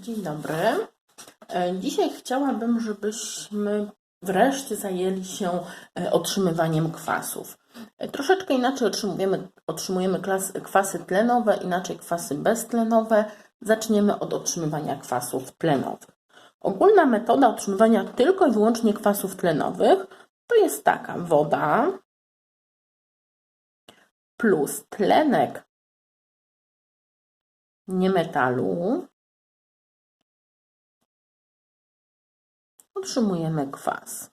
Dzień dobry. E, Dzisiaj chciałabym, żebyśmy wreszcie zajęli się e, otrzymywaniem kwasów. E, Troszeczkę inaczej otrzymujemy, otrzymujemy klas, kwasy tlenowe, inaczej kwasy beztlenowe. Zaczniemy od otrzymywania kwasów tlenowych. Ogólna metoda otrzymywania tylko i wyłącznie kwasów tlenowych to jest taka: woda plus tlenek niemetalu otrzymujemy kwas.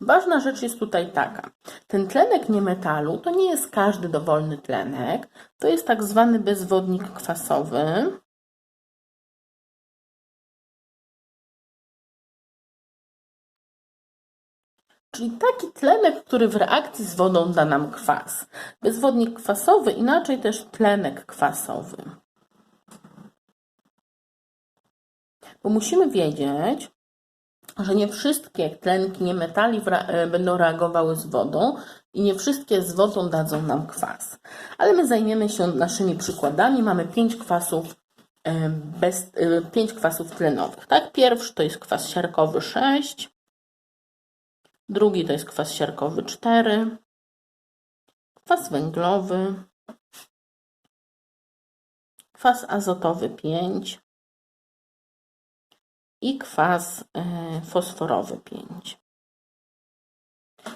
Ważna rzecz jest tutaj taka. Ten tlenek niemetalu to nie jest każdy dowolny tlenek, to jest tak zwany bezwodnik kwasowy. Czyli taki tlenek, który w reakcji z wodą da nam kwas. Bezwodnik kwasowy, inaczej też tlenek kwasowy. Bo musimy wiedzieć, że nie wszystkie tlenki niemetali e, będą reagowały z wodą i nie wszystkie z wodą dadzą nam kwas. Ale my zajmiemy się naszymi przykładami. Mamy pięć kwasów, e, bez, e, pięć kwasów tlenowych. Tak? Pierwszy to jest kwas siarkowy 6, drugi to jest kwas siarkowy 4, kwas węglowy, kwas azotowy 5, i kwas e, fosforowy 5.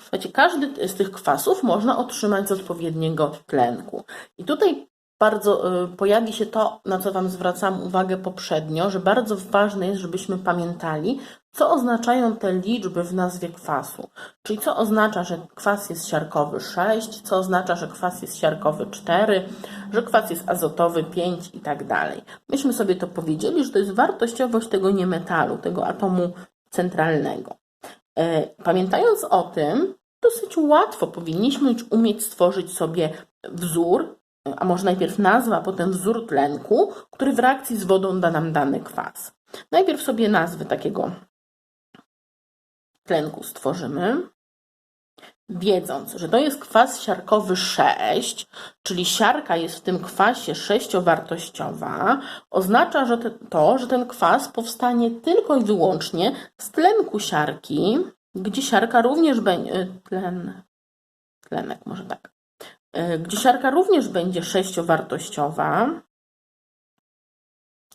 Słuchajcie, każdy z tych kwasów można otrzymać z odpowiedniego tlenku. I tutaj bardzo e, pojawi się to, na co Wam zwracam uwagę poprzednio, że bardzo ważne jest, żebyśmy pamiętali, co oznaczają te liczby w nazwie kwasu. Czyli co oznacza, że kwas jest siarkowy 6, co oznacza, że kwas jest siarkowy 4, że kwas jest azotowy 5 i tak dalej. Myśmy sobie to powiedzieli, że to jest wartościowość tego niemetalu, tego atomu centralnego. E, Pamiętając o tym, dosyć łatwo powinniśmy umieć stworzyć sobie wzór, a może najpierw nazwa, a potem wzór tlenku, który w reakcji z wodą da nam dany kwas. Najpierw sobie nazwę takiego tlenku stworzymy, wiedząc, że to jest kwas siarkowy 6, czyli siarka jest w tym kwasie sześciowartościowa, oznacza że to, że ten kwas powstanie tylko i wyłącznie z tlenku siarki, gdzie siarka również będzie, tlen, tlenek może tak, gdzie siarka również będzie sześciowartościowa,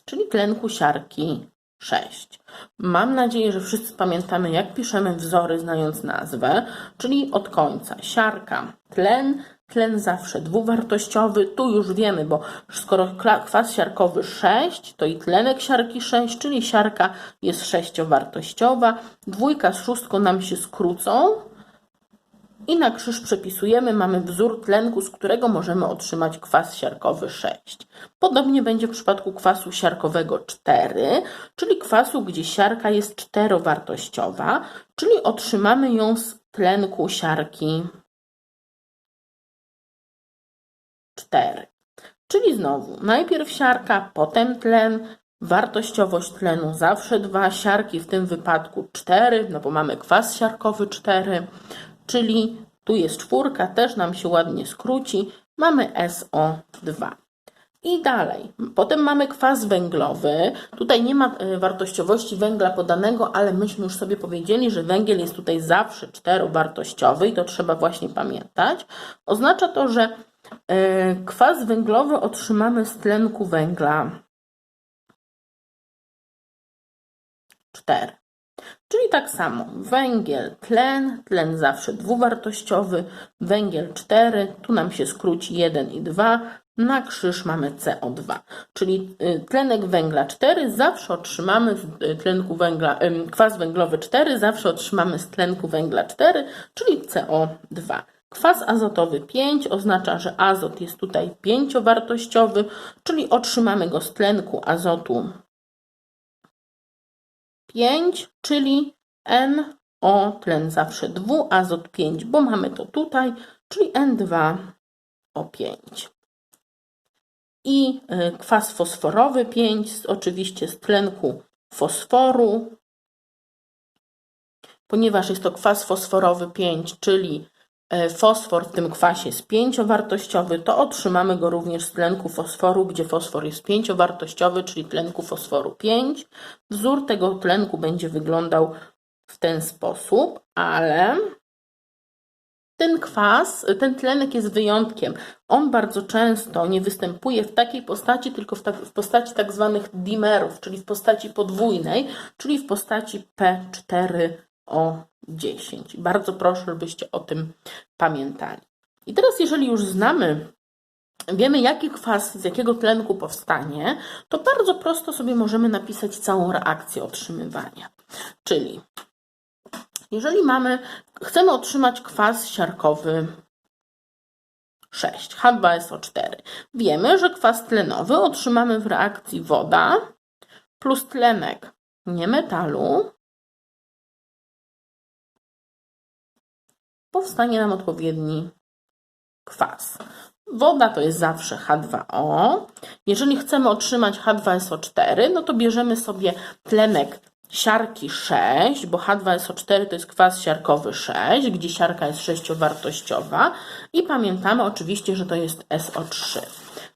czyli tlenku siarki 6. Mam nadzieję, że wszyscy pamiętamy, jak piszemy wzory, znając nazwę, czyli od końca. Siarka, tlen, tlen zawsze dwuwartościowy. Tu już wiemy, bo skoro kwas siarkowy 6, to i tlenek siarki 6, czyli siarka jest sześciowartościowa. Dwójka z szóstką nam się skrócą. I na krzyż przepisujemy, mamy wzór tlenku, z którego możemy otrzymać kwas siarkowy 6. Podobnie będzie w przypadku kwasu siarkowego 4, czyli kwasu, gdzie siarka jest czterowartościowa, czyli otrzymamy ją z tlenku siarki 4. Czyli znowu, najpierw siarka, potem tlen, wartościowość tlenu zawsze 2, siarki w tym wypadku 4, no bo mamy kwas siarkowy 4, czyli tu jest czwórka, też nam się ładnie skróci, mamy SO2. I dalej. Potem mamy kwas węglowy. Tutaj nie ma e, wartościowości węgla podanego, ale myśmy już sobie powiedzieli, że węgiel jest tutaj zawsze czterowartościowy i to trzeba właśnie pamiętać. Oznacza to, że e, kwas węglowy otrzymamy z tlenku węgla 4. Czyli tak samo węgiel, tlen, tlen zawsze dwuwartościowy, węgiel 4, tu nam się skróci 1 i 2, na krzyż mamy CO2. Czyli y, tlenek węgla 4 zawsze otrzymamy z y, tlenku węgla, kwas węglowy 4 zawsze otrzymamy z tlenku węgla 4, czyli CO2. Kwas azotowy 5 oznacza, że azot jest tutaj pięciowartościowy, czyli otrzymamy go z tlenku azotu 5, czyli NO, tlen zawsze dwuazot 5, bo mamy to tutaj, czyli N2O5. I y, kwas fosforowy 5, z- oczywiście z tlenku fosforu, ponieważ jest to kwas fosforowy 5, czyli fosfor w tym kwasie jest pięciowartościowy, to otrzymamy go również z tlenku fosforu, gdzie fosfor jest pięciowartościowy, czyli tlenku fosforu 5. Wzór tego tlenku będzie wyglądał w ten sposób, ale ten kwas, ten tlenek jest wyjątkiem. On bardzo często nie występuje w takiej postaci, tylko w, ta, w postaci tak zwanych dimerów, czyli w postaci podwójnej, czyli w postaci P4O10. Bardzo proszę, żebyście o tym pamiętali. I teraz, jeżeli już znamy, wiemy, jaki kwas z jakiego tlenku powstanie, to bardzo prosto sobie możemy napisać całą reakcję otrzymywania. Czyli jeżeli mamy, chcemy otrzymać kwas siarkowy 6, H2SO4, wiemy, że kwas tlenowy otrzymamy w reakcji woda plus tlenek niemetalu. Powstanie nam odpowiedni kwas. Woda to jest zawsze H2O. Jeżeli chcemy otrzymać H2SO4, no to bierzemy sobie tlenek siarki 6, bo H2SO4 to jest kwas siarkowy 6, gdzie siarka jest sześciowartościowa i pamiętamy oczywiście, że to jest SO3.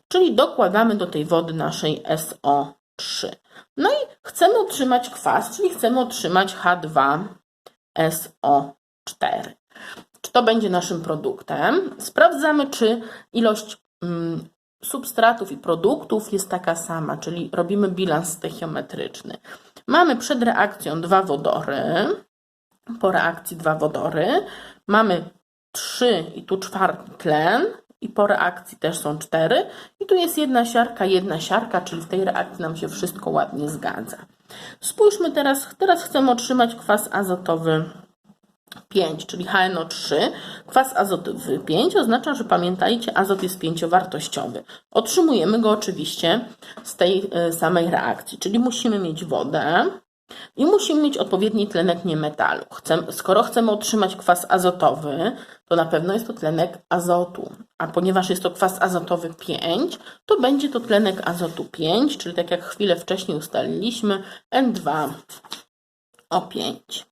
Czyli dokładamy do tej wody naszej SO3. No i chcemy otrzymać kwas, czyli chcemy otrzymać H2SO4. To będzie naszym produktem? Sprawdzamy, czy ilość mm, substratów i produktów jest taka sama, czyli robimy bilans stechiometryczny. Mamy przed reakcją dwa wodory, po reakcji dwa wodory, mamy trzy i tu czwarty tlen i po reakcji też są cztery i tu jest jedna siarka, jedna siarka, czyli w tej reakcji nam się wszystko ładnie zgadza. Spójrzmy teraz, teraz chcemy otrzymać kwas azotowy 5, czyli HNO3, kwas azotowy 5 oznacza, że pamiętajcie, azot jest pięciowartościowy. Otrzymujemy go oczywiście z tej e, samej reakcji, czyli musimy mieć wodę i musimy mieć odpowiedni tlenek niemetalu. Chcemy, skoro chcemy otrzymać kwas azotowy, to na pewno jest to tlenek azotu, a ponieważ jest to kwas azotowy 5, to będzie to tlenek azotu 5, czyli tak jak chwilę wcześniej ustaliliśmy, N2O5.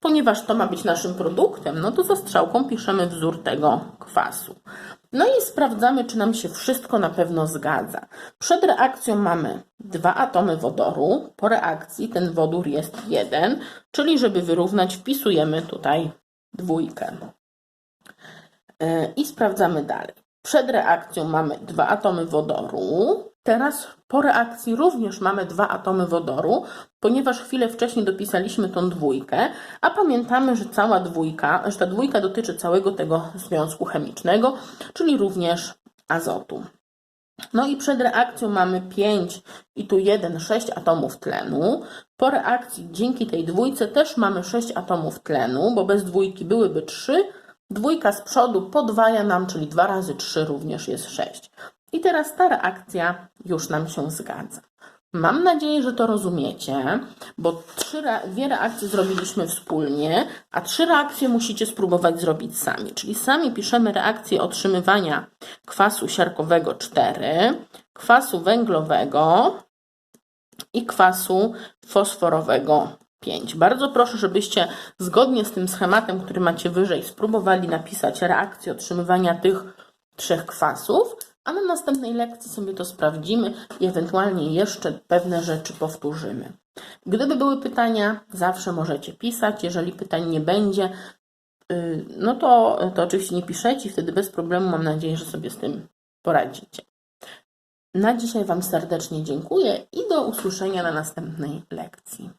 Ponieważ to ma być naszym produktem, no to za strzałką piszemy wzór tego kwasu. No i sprawdzamy, czy nam się wszystko na pewno zgadza. Przed reakcją mamy dwa atomy wodoru. Po reakcji ten wodór jest jeden, czyli żeby wyrównać, wpisujemy tutaj dwójkę. Yy, I sprawdzamy dalej. Przed reakcją mamy dwa atomy wodoru. Teraz po reakcji również mamy dwa atomy wodoru, ponieważ chwilę wcześniej dopisaliśmy tą dwójkę, a pamiętamy, że cała dwójka, że ta dwójka dotyczy całego tego związku chemicznego, czyli również azotu. No i przed reakcją mamy 5 i tu 1, 6 atomów tlenu. Po reakcji dzięki tej dwójce też mamy 6 atomów tlenu, bo bez dwójki byłyby 3. Dwójka z przodu podwaja nam, czyli 2 razy 3 również jest 6. I teraz ta reakcja już nam się zgadza. Mam nadzieję, że to rozumiecie, bo trzy, dwie reakcje zrobiliśmy wspólnie, a trzy reakcje musicie spróbować zrobić sami. Czyli sami piszemy reakcję otrzymywania kwasu siarkowego 4, kwasu węglowego i kwasu fosforowego 5. Bardzo proszę, żebyście zgodnie z tym schematem, który macie wyżej, spróbowali napisać reakcję otrzymywania tych trzech kwasów, a na następnej lekcji sobie to sprawdzimy i ewentualnie jeszcze pewne rzeczy powtórzymy. Gdyby były pytania, zawsze możecie pisać. Jeżeli pytań nie będzie, y, no to, to oczywiście nie piszecie, wtedy bez problemu mam nadzieję, że sobie z tym poradzicie. Na dzisiaj Wam serdecznie dziękuję i do usłyszenia na następnej lekcji.